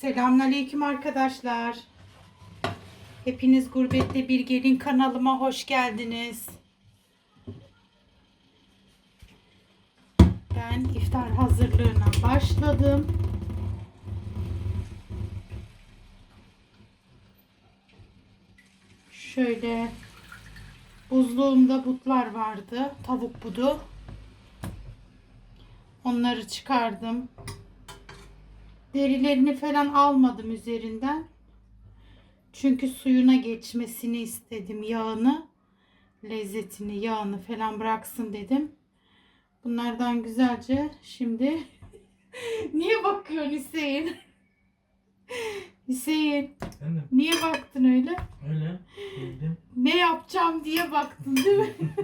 Selamünaleyküm arkadaşlar. Hepiniz Gurbette Bir Gelin kanalıma hoş geldiniz. Ben iftar hazırlığına başladım. Şöyle buzluğumda butlar vardı. Tavuk budu. Onları çıkardım. Derilerini falan almadım üzerinden. Çünkü suyuna geçmesini istedim yağını. Lezzetini, yağını falan bıraksın dedim. Bunlardan güzelce şimdi Niye bakıyorsun Hüseyin? Hüseyin Efendim niye baktın öyle? öyle bildim. Ne yapacağım diye baktın değil mi?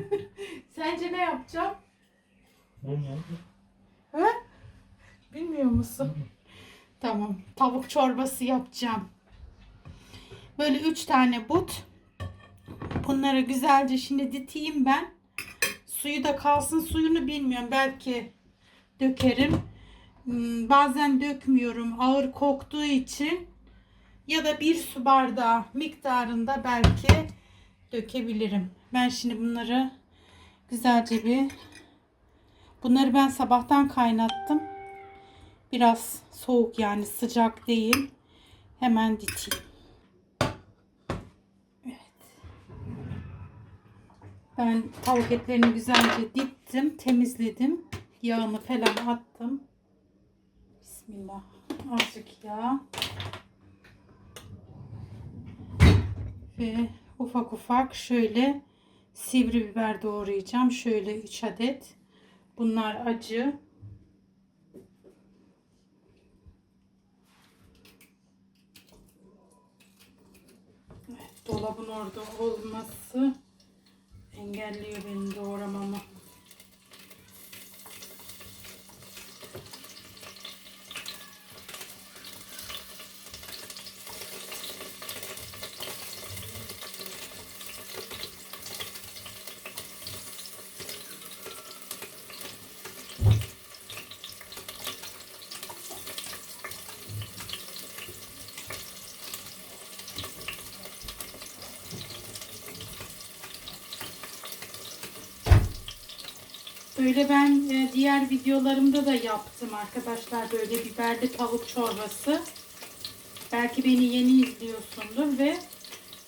Sence ne yapacağım? Olmadı. Ha? Bilmiyor musun? Tamam. Tavuk çorbası yapacağım. Böyle üç tane but. Bunları güzelce şimdi diteyim ben. Suyu da kalsın. Suyunu bilmiyorum. Belki dökerim. Hmm, Bazen dökmüyorum. Ağır koktuğu için. Ya da bir su bardağı miktarında belki dökebilirim. Ben şimdi bunları güzelce bir Bunları ben sabahtan kaynattım. Biraz soğuk yani sıcak değil. Hemen diteyim. Evet. Ben tavuk etlerini güzelce dittim, temizledim. Yağını falan attım. Bismillah. Azıcık yağ. Ve ufak ufak şöyle sivri biber doğrayacağım. Şöyle 3 adet. Bunlar acı. Evet, dolabın orada olması engelliyor benim doğramamı. Böyle ben e, diğer videolarımda da yaptım arkadaşlar böyle biberli tavuk çorbası. Belki beni yeni izliyorsundur ve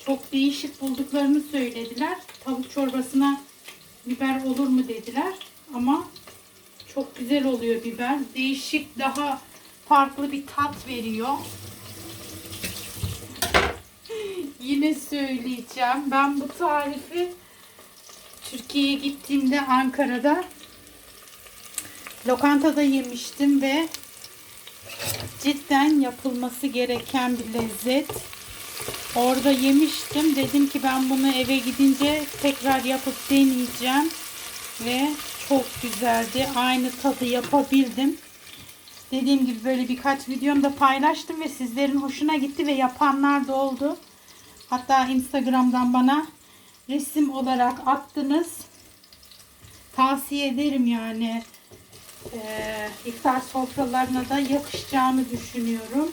çok değişik bulduklarını söylediler. Tavuk çorbasına biber olur mu dediler ama çok güzel oluyor biber. Değişik daha farklı bir tat veriyor. Yine söyleyeceğim. Ben bu tarifi Türkiye'ye gittiğimde Ankara'da lokantada yemiştim ve cidden yapılması gereken bir lezzet. Orada yemiştim. Dedim ki ben bunu eve gidince tekrar yapıp deneyeceğim. Ve çok güzeldi. Aynı tadı yapabildim. Dediğim gibi böyle birkaç videomda paylaştım ve sizlerin hoşuna gitti ve yapanlar da oldu. Hatta Instagram'dan bana resim olarak attınız. Tavsiye ederim yani. Ee, iftar sofralarına da yakışacağını düşünüyorum.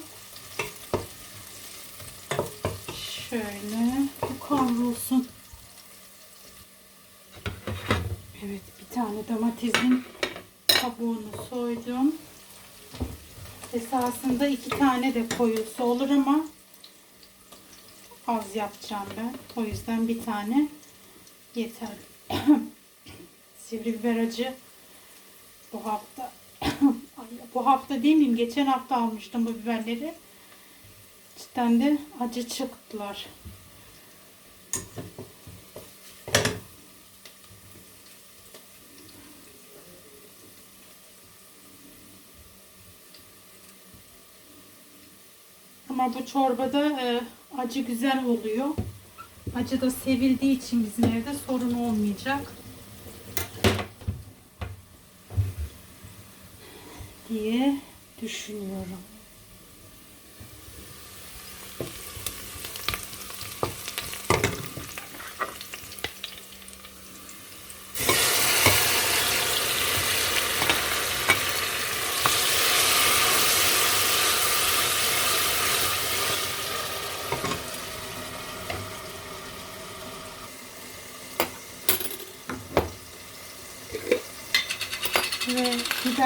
Şöyle bu kavrulsun. Evet bir tane domatesin kabuğunu soydum. Esasında iki tane de koyulsa olur ama az yapacağım ben. O yüzden bir tane yeter. Sivri biber acı bu hafta bu hafta değil miyim? Geçen hafta almıştım bu biberleri. Cidden de acı çıktılar. Ama bu çorbada e, acı güzel oluyor. Acı da sevildiği için bizim evde sorun olmayacak. Diye düşünüyorum.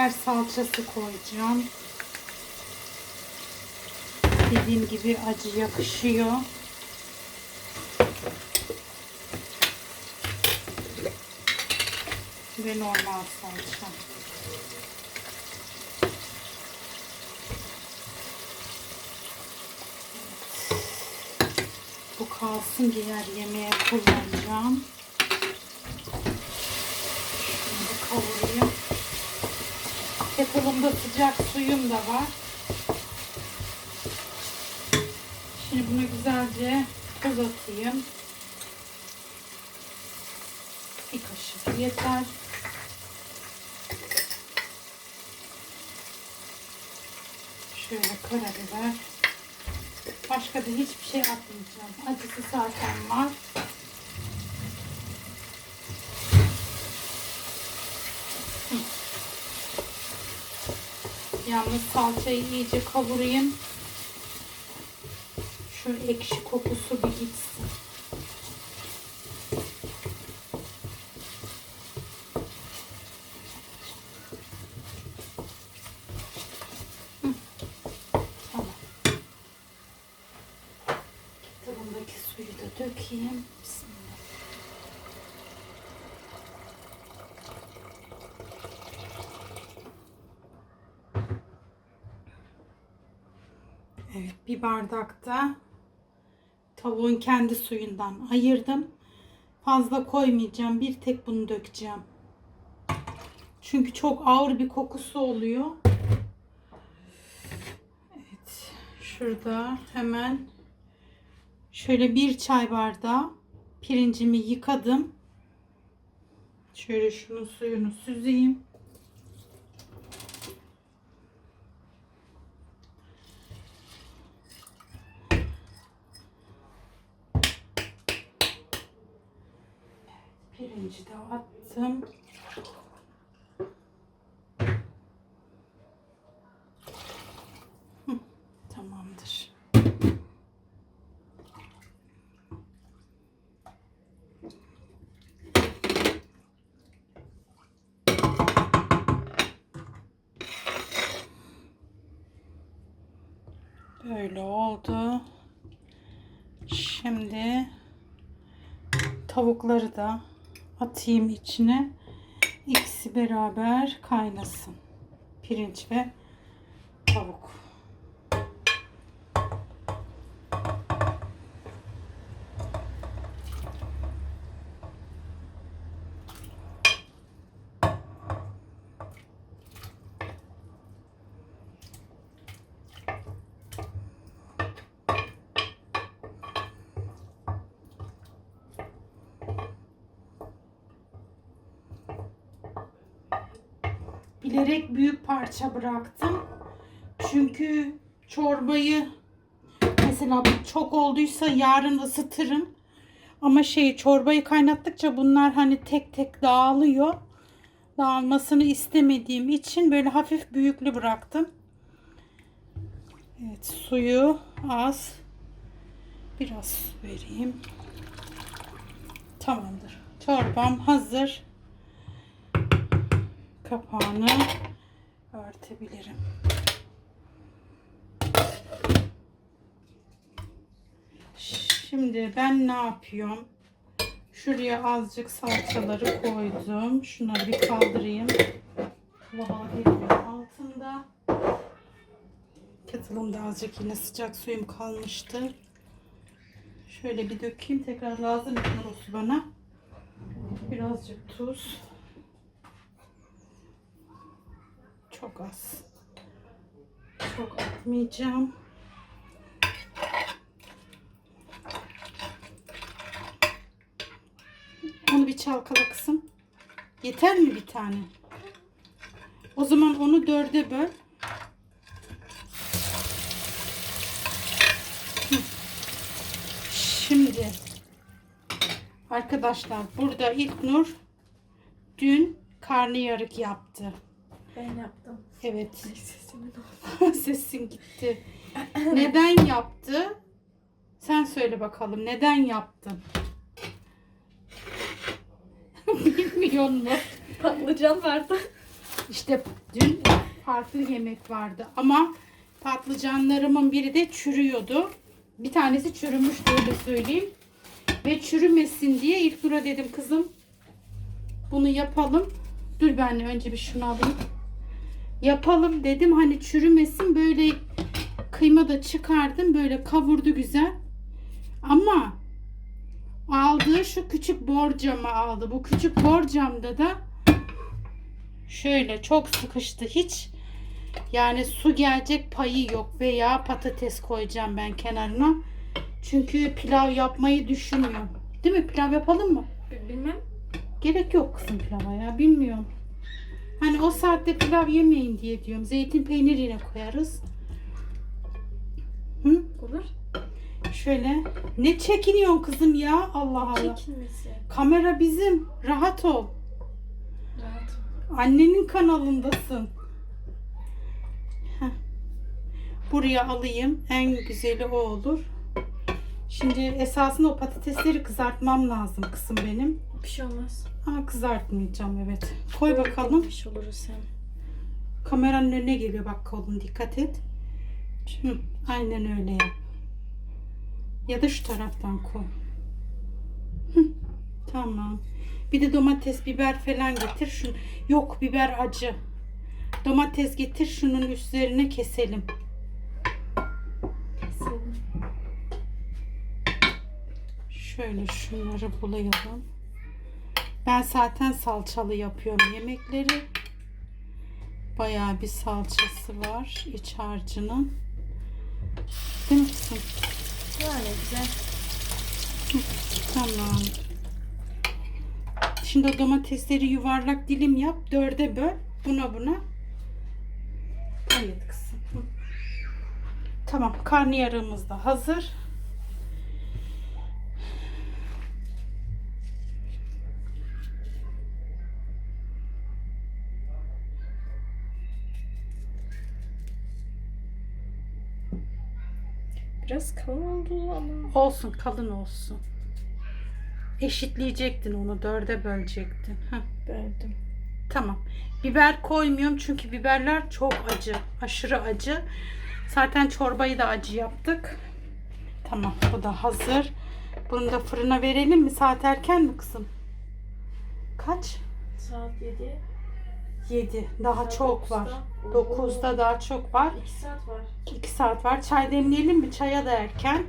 Biber salçası koyacağım. Dediğim gibi acı yakışıyor. Ve normal salça. Bu kalsın diğer yemeğe kullanacağım. Şunu kavurayım. Kettle'ımda sıcak suyum da var. Şimdi bunu güzelce tuz atayım. Bir kaşık yeter. Şöyle karabiber. Başka da hiçbir şey atmayacağım. Acısı zaten var. Yalnız salçayı iyice kavurayım. Şu ekşi kokusu bir gitsin. Hı. Tamam. Tavundaki suyu da dökeyim. Bismillah. Evet, bir bardakta tavuğun kendi suyundan ayırdım. Fazla koymayacağım. Bir tek bunu dökeceğim. Çünkü çok ağır bir kokusu oluyor. Evet, şurada hemen Şöyle bir çay bardağı pirincimi yıkadım. Şöyle şunun suyunu süzeyim. Pirinci de attım. Tamamdır. Böyle oldu. Şimdi tavukları da atayım içine. İkisi beraber kaynasın. Pirinç ve tavuk. Bilerek büyük parça bıraktım. Çünkü çorbayı mesela çok olduysa yarın ısıtırım. Ama şey çorbayı kaynattıkça bunlar hani tek tek dağılıyor. Dağılmasını istemediğim için böyle hafif büyüklü bıraktım. Evet suyu az. Biraz vereyim. Tamamdır. Çorbam hazır kapağını örtebilirim. Şimdi ben ne yapıyorum? Şuraya azıcık salçaları koydum. Şunları bir kaldırayım. Lavabonun altında. Kettle'ımda azıcık yine sıcak suyum kalmıştı. Şöyle bir dökeyim. Tekrar lazım olur bana. Birazcık tuz. Çok az. Çok atmayacağım. Onu bir çalkala kızım. Yeter mi bir tane? O zaman onu dörde böl. Şimdi arkadaşlar burada İlknur dün karnıyarık yaptı. Ben yaptım. Evet. Sesimin oldu. Sesin gitti. Neden yaptı? Sen söyle bakalım. Neden yaptın? Bilmiyor musun? Patlıcan vardı. İşte dün farklı yemek vardı ama patlıcanlarımın biri de çürüyordu. Bir tanesi çürümüştü öyle söyleyeyim. Ve çürümesin diye ilk dura dedim kızım bunu yapalım. Dur ben önce bir şunu alayım. Yapalım dedim hani çürümesin böyle kıyma da çıkardım böyle kavurdu güzel. Ama aldığı şu küçük borcamı aldı. Bu küçük borcamda da şöyle çok sıkıştı hiç yani su gelecek payı yok veya patates koyacağım ben kenarına. Çünkü pilav yapmayı düşünmüyorum. Değil mi? Pilav yapalım mı? Bilmem. Gerek yok kızım pilava ya bilmiyorum. Hani o saatte pilav yemeyin diye diyorum. Zeytin peyniriyle koyarız. Hı? Olur. Şöyle. Ne çekiniyorsun kızım ya? Allah Allah. Çekilmesi. Kamera bizim. Rahat ol. Rahat. Annenin kanalındasın. Heh. Buraya alayım. En güzeli o olur. Şimdi esasında o patatesleri kızartmam lazım kızım benim. Bir şey olmaz. Ama kızartmayacağım evet. Koy bakalım. Bir şey oluruz sen. Kameranın önüne geliyor bak kolun dikkat et. Hı, aynen öyle yap. Ya da şu taraftan koy. Hı, tamam. Bir de domates, biber falan getir. Şu, yok biber acı. Domates getir şunun üzerine keselim. Şöyle şunları bulayalım. Ben zaten salçalı yapıyorum yemekleri. Bayağı bir salçası var iç harcının. Değil mi kızım? Yani güzel. Tamam. Şimdi o domatesleri yuvarlak dilim yap. Dörde böl. Buna buna. Evet kızım. Tamam. Karnıyarığımız da hazır. Biraz kalın oldu ama. Olsun kalın olsun. Eşitleyecektin onu. Dörde bölecektin. Heh. Böldüm. Tamam. Biber koymuyorum çünkü biberler çok acı. Aşırı acı. Zaten çorbayı da acı yaptık. Tamam bu da hazır. Bunu da fırına verelim mi? Saat erken mi kızım? Kaç? Saat 7. 7. Daha Saat çok var. dokuzda. 9'da daha çok var. 2 saat var. 2 saat var. Çay demleyelim mi? Çaya da erken.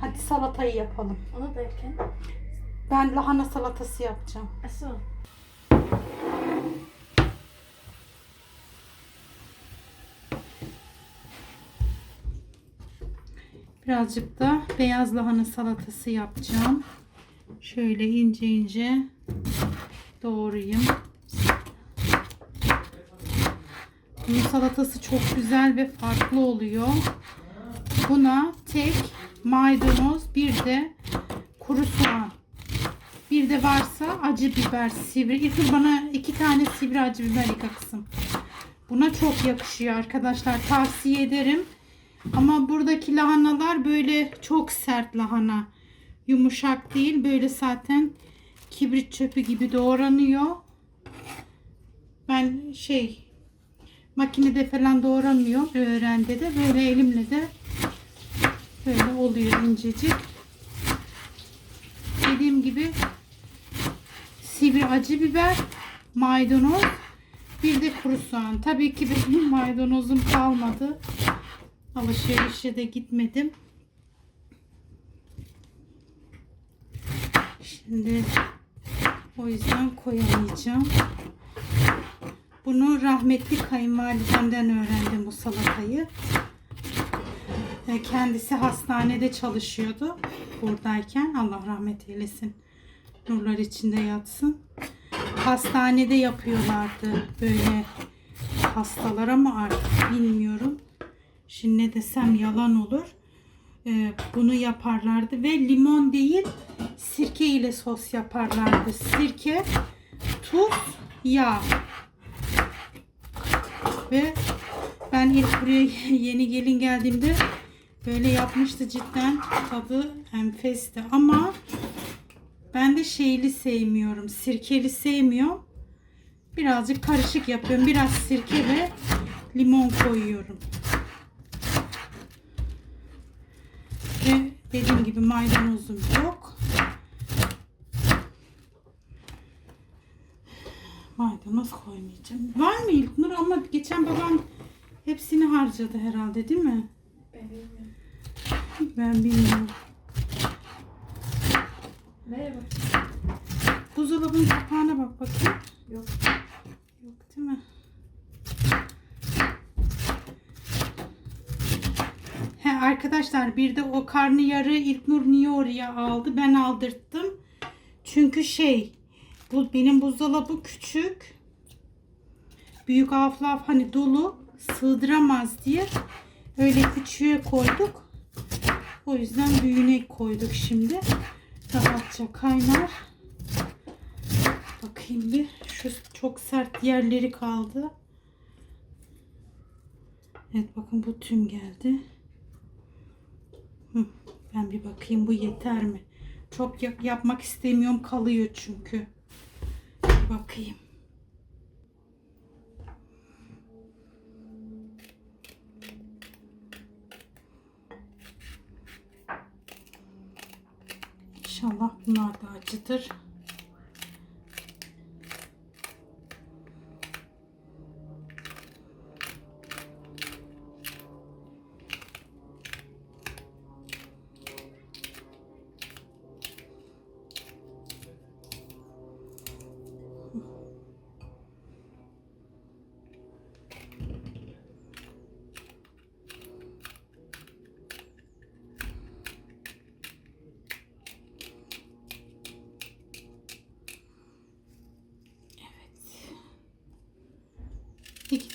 Hadi salatayı yapalım. Ona derken. Ben lahana salatası yapacağım. Asıl. Birazcık da beyaz lahana salatası yapacağım. Şöyle ince ince doğrayayım. Bunun salatası çok güzel ve farklı oluyor. Buna tek maydanoz, bir de kuru soğan. Bir de varsa acı biber, sivri. İlknur bana iki tane sivri acı biber yıka. Buna çok yakışıyor arkadaşlar. Tavsiye ederim. Ama buradaki lahanalar böyle çok sert lahana. Yumuşak değil. Böyle zaten kibrit çöpü gibi doğranıyor. Ben şey makinede falan doğramıyor. Öğrende de böyle elimle de böyle oluyor incecik. Dediğim gibi sivri acı biber, maydanoz, bir de kuru soğan. Tabii ki benim maydanozum kalmadı. Alışverişe de gitmedim. Şimdi o yüzden koyamayacağım. Bunu rahmetli kayınvalidemden öğrendim bu salatayı. E, Kendisi hastanede çalışıyordu buradayken. Allah rahmet eylesin. Nurlar içinde yatsın. Hastanede yapıyorlardı böyle hastalar ama artık bilmiyorum. Şimdi ne desem yalan olur. Ee, bunu yaparlardı ve limon değil sirke ile sos yaparlardı. Sirke, tuz, yağ. Ve ben ilk buraya yeni gelin geldiğimde böyle yapmıştı cidden tadı enfesti ama ben de şeyli sevmiyorum sirkeli sevmiyorum Birazcık karışık yapıyorum. Biraz sirke ve limon koyuyorum. Ve dediğim gibi maydanozum yok. Maydanoz koymayacağım. Var mı İlknur ama geçen babam hepsini harcadı herhalde değil mi? Ben bilmiyorum. Ben bilmiyorum. Bak? Buzdolabının kapağına bak bakayım. Yok. Yok değil mi? He arkadaşlar bir de o karnıyarı İlknur niye oraya aldı? Ben aldırttım. Çünkü şey bu benim buzdolabı küçük. Büyük aflaf hani dolu sığdıramaz diye öyle küçüğe koyduk. O yüzden büyüğüne koyduk şimdi. Rahatça kaynar. Bakayım bir. Şu çok sert yerleri kaldı. Evet bakın bu tüm geldi. Ben bir bakayım bu yeter mi? Çok yap- yapmak istemiyorum kalıyor çünkü. Bakayım. İnşallah bunlar da acıdır.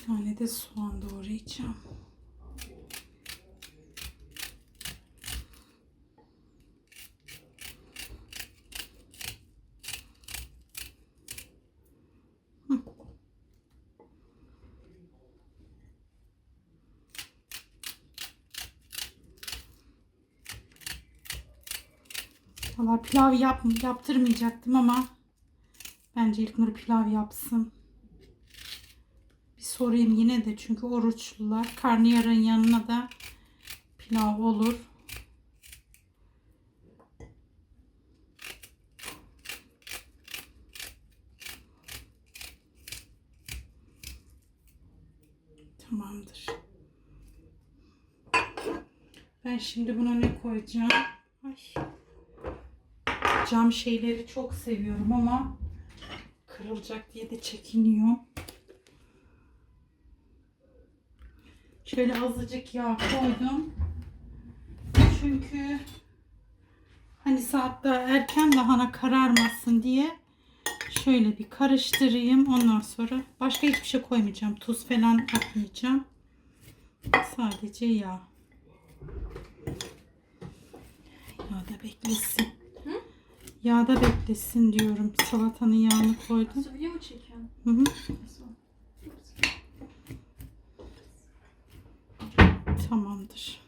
Tane de soğan doğrayacağım. Valla pilav yap, yaptırmayacaktım ama bence İlknur pilav yapsın. Sorayım yine de çünkü oruçlular. Karnıyarın yanına da pilav olur. Tamamdır. Ben şimdi buna ne koyacağım? Ay. Cam şeyleri çok seviyorum ama kırılacak diye de çekiniyorum. Şöyle azıcık yağ koydum. Çünkü hani saat daha erken lahana kararmasın diye şöyle bir karıştırayım. Ondan sonra başka hiçbir şey koymayacağım. Tuz falan atmayacağım. Sadece yağ. Yağda beklesin. Yağda beklesin diyorum. Salatanın yağını koydum. Video mu çekiyorsun? Hı hı. Tamamdır.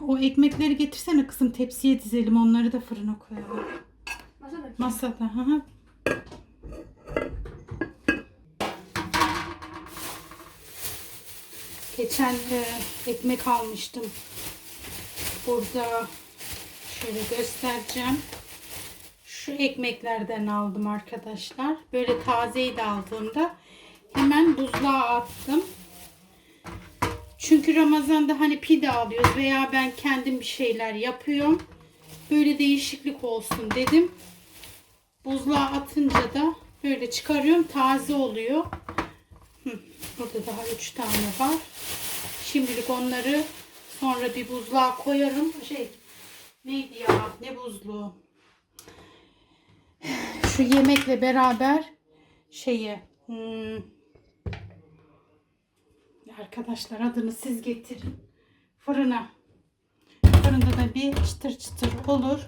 O ekmekleri getirsene kızım tepsiye dizelim onları da fırına koyalım. Masada. Masada. Hı hı. Geçen e, ekmek almıştım. Burada şöyle göstereceğim. Şu ekmeklerden aldım arkadaşlar. Böyle tazeydi aldığımda. Hemen buzluğa attım. Çünkü Ramazan'da hani pide alıyoruz veya ben kendim bir şeyler yapıyorum. Böyle değişiklik olsun dedim. Buzluğa atınca da böyle çıkarıyorum. Taze oluyor. Burada daha 3 tane var. Şimdilik onları sonra bir buzluğa koyarım. Şey neydi ya? Ne buzluğu? Şu yemekle beraber şeye hmm, arkadaşlar adını siz getirin. Fırına. Fırında da bir çıtır çıtır olur.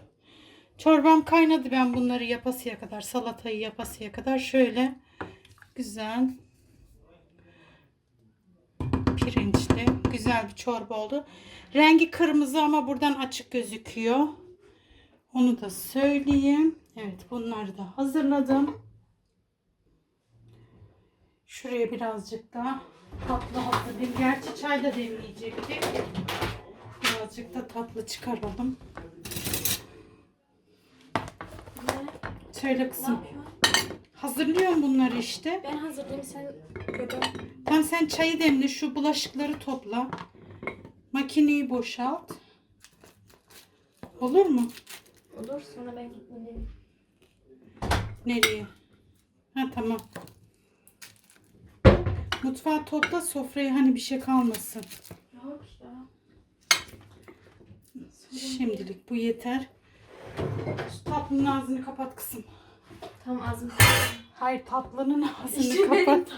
Çorbam kaynadı ben bunları yapasıya kadar. Salatayı yapasıya kadar. Şöyle güzel pirinçli güzel bir çorba oldu. Rengi kırmızı ama buradan açık gözüküyor. Onu da söyleyeyim. Evet bunları da hazırladım. Şuraya birazcık daha tatlı hazırlayayım. Gerçi çay da demleyecektik. Birazcık da tatlı çıkaralım. Söyle kızım. Hazırlıyorum bunları işte. Ben hazırlayayım sen göbek. Tamam sen çayı demle şu bulaşıkları topla. Makineyi boşalt. Olur mu? Olur sonra ben gitmeliyim. Nereye? Ha tamam. Mutfağı topla sofraya hani bir şey kalmasın. Yok ya. Şimdilik bu yeter. Şu tatlının ağzını kapat kızım. Tam ağzım. Hayır tatlının ağzını İşte benim kapat.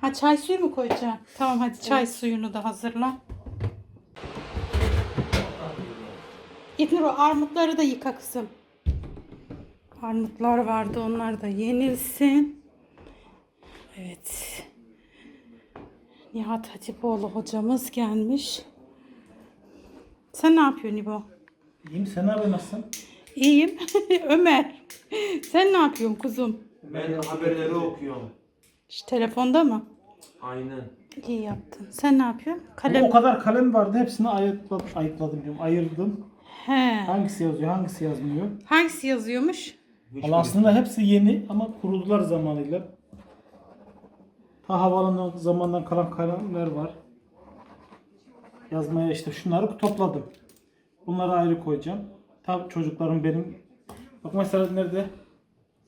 Ha çay suyu mu koyacağım? Tamam hadi çay suyunu da hazırla. İlknur o armutları da yıka kızım. Armutlar vardı onlar da yenilsin. Evet. Nihat Hatipoğlu hocamız gelmiş. Sen ne yapıyorsun İbo? İyiyim sen abi nasılsın? İyiyim. Ömer. Sen ne yapıyorsun kuzum? Ben haberleri okuyorum. Şu telefonda mı? Aynen. İyi yaptın. Sen ne yapıyorsun? Kalem. o kadar kalem vardı hepsini ayıkladım, ayıkladım diyorum, ayırdım. He. Hangisi yazıyor, hangisi yazmıyor. Hangisi yazıyormuş? Valla aslında hepsi yeni ama kurudular zamanıyla. Ta havalanın zamandan kalan kalemler var. Yazmaya işte şunları topladım. Bunları ayrı koyacağım. Tabii çocuklarım benim. Bak mesela nerede?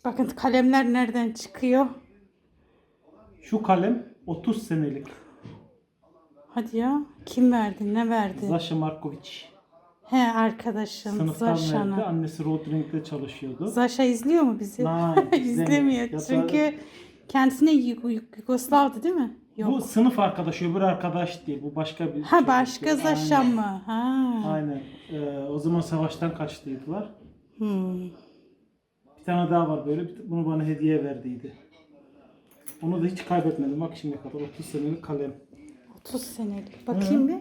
Bakın kalemler nereden çıkıyor? Şu kalem 30 senelik. Hadi ya. Kim verdi? Ne verdi? Zasha Markovic. He arkadaşım. Sınıftan verdi. Annesi Rodring'de çalışıyordu. Zaşa izliyor mu bizi? Nein, İzlemiyor. Da- Çünkü kendisine Yug- Yug- Yugoslav'dı değil mi? Yok. Bu sınıf arkadaşı, öbür arkadaş değil. Bu başka bir ha çocuk. başka Zaşa Aynen. mı? Ha. Aynen. Ee, o zaman savaştan kaçtıydılar. Hmm. Bir tane daha var böyle. bir- Bunu bana hediye verdiydi. Onu da hiç kaybetmedim. Bak şimdiye kadar 30 senelik kalem. 30 senelik. Bakayım bir.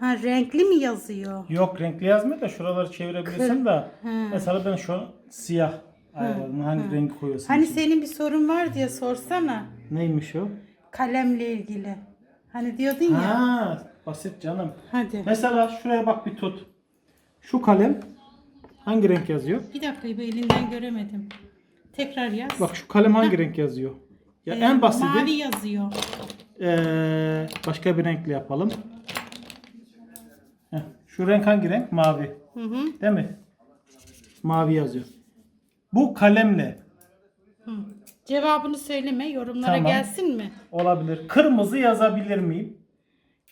Ha renkli mi yazıyor? Yok renkli yazmıyor da şuraları çevirebilirsin de. Mesela ben şu an siyah ayarladım. Hangi rengi koyuyorsun? Hani içine? senin bir sorun var diye sorsana. Neymiş o? Kalemle ilgili. Hani diyordun ya. Ha, basit canım. Hadi. Mesela şuraya bak bir tut. Şu kalem hangi renk yazıyor? Bir dakika bu elinden göremedim. Tekrar yaz. Bak şu kalem hangi renk yazıyor? Ya Ee, en basiti Mavi yazıyor. Ee, başka bir renkle yapalım. Heh, şu renk hangi renk? Mavi. Hı hı. Değil mi? Mavi yazıyor. Bu kalemle hı. Cevabını söyleme. Yorumlara Tamam. gelsin mi? olabilir. Kırmızı yazabilir miyim?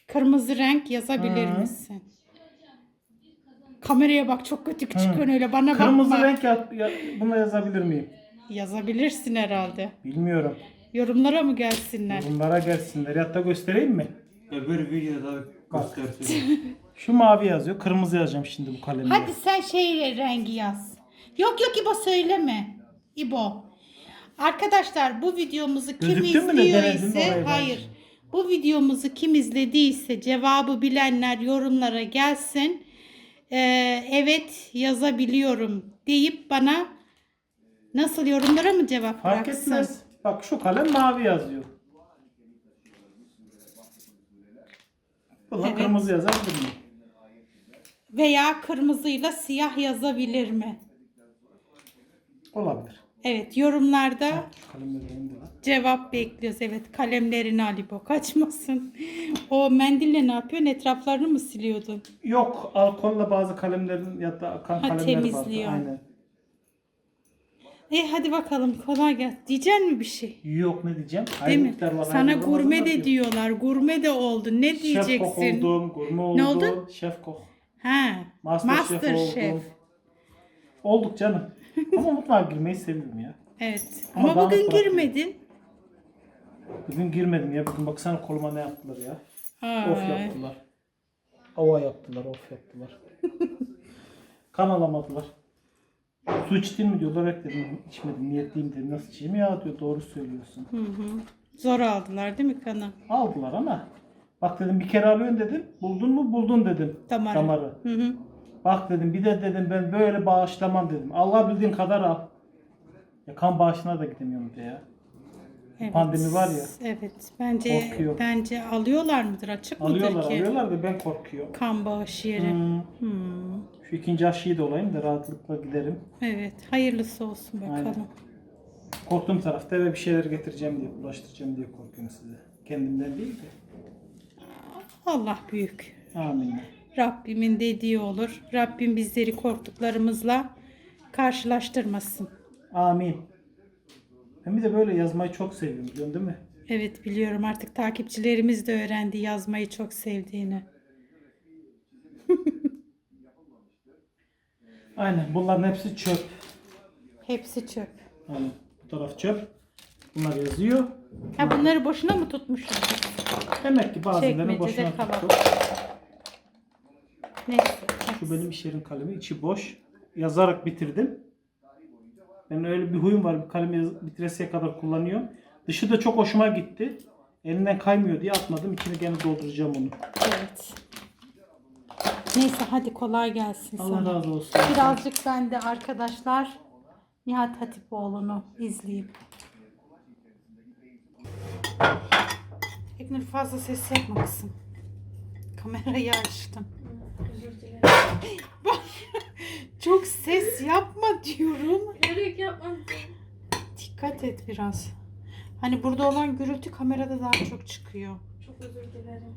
Kırmızı renk yazabilir Hı. misin? Kameraya bak çok kötü çıkıyorsun öyle bana Kırmızı bakma. renk ya, ya, bununla yazabilir miyim? Yazabilirsin herhalde. Bilmiyorum. Yorumlara mı gelsinler? Bunlara gelsinler. Da göstereyim mi? Öbür videoda göstersin. Şu mavi yazıyor. Kırmızı yazacağım şimdi bu kalemle. Hadi sen şey rengi yaz. Yok yok İbo söyleme. İbo. Arkadaşlar bu videomuzu kim Gözüktü mü de izliyor denedin ise hayır. Bu videomuzu kim izlediyse cevabı bilenler yorumlara gelsin. Ee, evet yazabiliyorum deyip bana nasıl yorumlara mı cevap Fark bıraksın? etmez. Bak şu kalem mavi yazıyor. Buna Evet. kırmızı yazabilir miyim? Veya kırmızıyla siyah yazabilir mi? Olabilir. Evet yorumlarda. Cevap bekliyoruz. Evet kalemlerini Alibo kaçmasın. O mendille ne yapıyorsun? Etraflarını mı siliyordun? Yok alkolle bazı kalemlerin ya da akan Ha, kalemler temizliyor. vardı. Aynen. E hadi bakalım kolay gel. Diyecek mi bir şey? Yok ne diyeceğim? Değil mi? Var, Sana gurme de diyor. diyorlar. Gurme de oldun. Ne Şef koch diyeceksin? oldum, gurme oldum. Ne oldun? Şef koch. Ha. Master, Master, şef oldum. Olduk canım. Ama mutfağa girmeyi seviyorum ya. Evet. Ama Ama, bana bugün girmedin. Bugün girmedim ya. Bugün baksana koluma ne yaptılar ya. Of yaptılar. Ova yaptılar, of yaptılar. kan alamadılar. Su içtin mi diyorlar. Evet dedim içmedim. Niyetliyim dedim. Nasıl içeyim ya diyor. Doğru söylüyorsun. Hı hı. Zor aldılar değil mi kanı? Aldılar ama. Bak dedim bir kere alıyorsun dedim. Buldun mu? Buldun dedim. Damarı. Damarı. Hı hı. Bak dedim bir de dedim ben böyle bağışlamam dedim. Allah bildiğin kadar al. Ya kan bağışına da gidemiyorum bir de ya. Evet. Pandemi var ya. Evet. Bence Korkuyor. bence alıyorlar mıdır? Açık Alıyorlar mıdır ki? alıyorlar da ben korkuyorum. Kan bağışı yeri. Hmm. Hmm. Şu ikinci aşıyı da olayım da rahatlıkla giderim. Evet. Hayırlısı olsun bakalım. Aynen. Korktuğum tarafta eve bir şeyler getireceğim diye, bulaştıracağım diye korkuyorum size. Kendimden değil de. Allah büyük. Amin. Rabbimin dediği olur. Rabbim bizleri korktuklarımızla karşılaştırmasın. Amin. Ben bir de böyle yazmayı çok seviyorum biliyorsun değil mi? Evet biliyorum artık takipçilerimiz de öğrendi yazmayı çok sevdiğini. Aynen bunların hepsi çöp. Hepsi çöp. Aynen. Bu taraf çöp. Bunlar yazıyor. Ha bunları boşuna mı tutmuşlar? Demek ki bazılarını Çekmecede boşuna kalan. tuttuk. Neyse. Şu benim iş yerin kalemi. içi boş. Yazarak bitirdim. Benim öyle bir huyum var. Bir kalemi bitiresiye kadar kullanıyorum. Dışı da çok hoşuma gitti. Elinden kaymıyor diye atmadım. İçini gene dolduracağım onu. Evet. Neyse hadi kolay gelsin Allah sana. razı olsun. Birazcık ben de arkadaşlar Nihat Hatipoğlu'nu izleyeyim. İlknur fazla ses yapma kızım. Kamerayı açtım. Çok ses yapma diyorum. Bilerek yapmadım. Dikkat et biraz. Hani burada olan gürültü kamerada daha çok çıkıyor. Çok özür dilerim.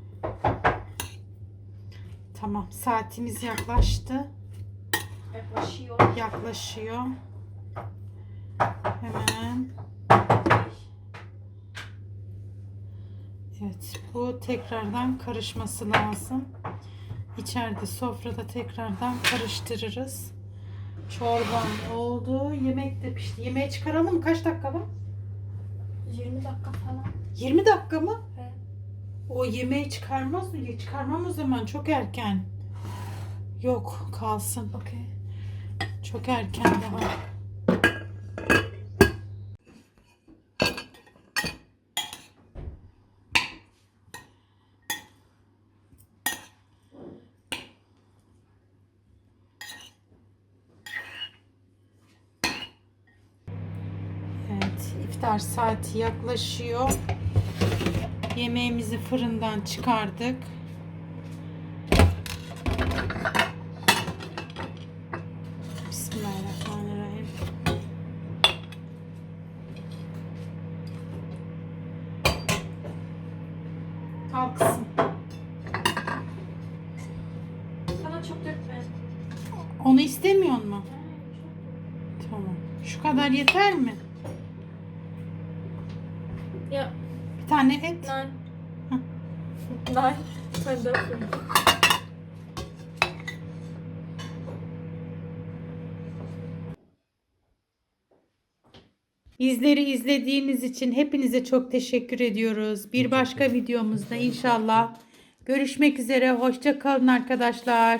Tamam saatimiz yaklaştı. Yaklaşıyor. Yaklaşıyor. Hemen. Evet bu tekrardan karışması lazım. İçeride sofrada tekrardan karıştırırız. Çorban oldu. Yemek de pişti. Yemeğe çıkaralım mı? Kaç dakika var? 20 dakika falan. 20 dakika mı? Evet. O yemeği çıkarmaz mı? Çıkarmam o zaman çok erken. Yok kalsın. Okey. Çok erken daha. Evet, iftar saati yaklaşıyor. Yemeğimizi fırından çıkardık. Bizleri izlediğiniz için hepinize çok teşekkür ediyoruz. Bir başka videomuzda inşallah görüşmek üzere. Hoşça kalın arkadaşlar.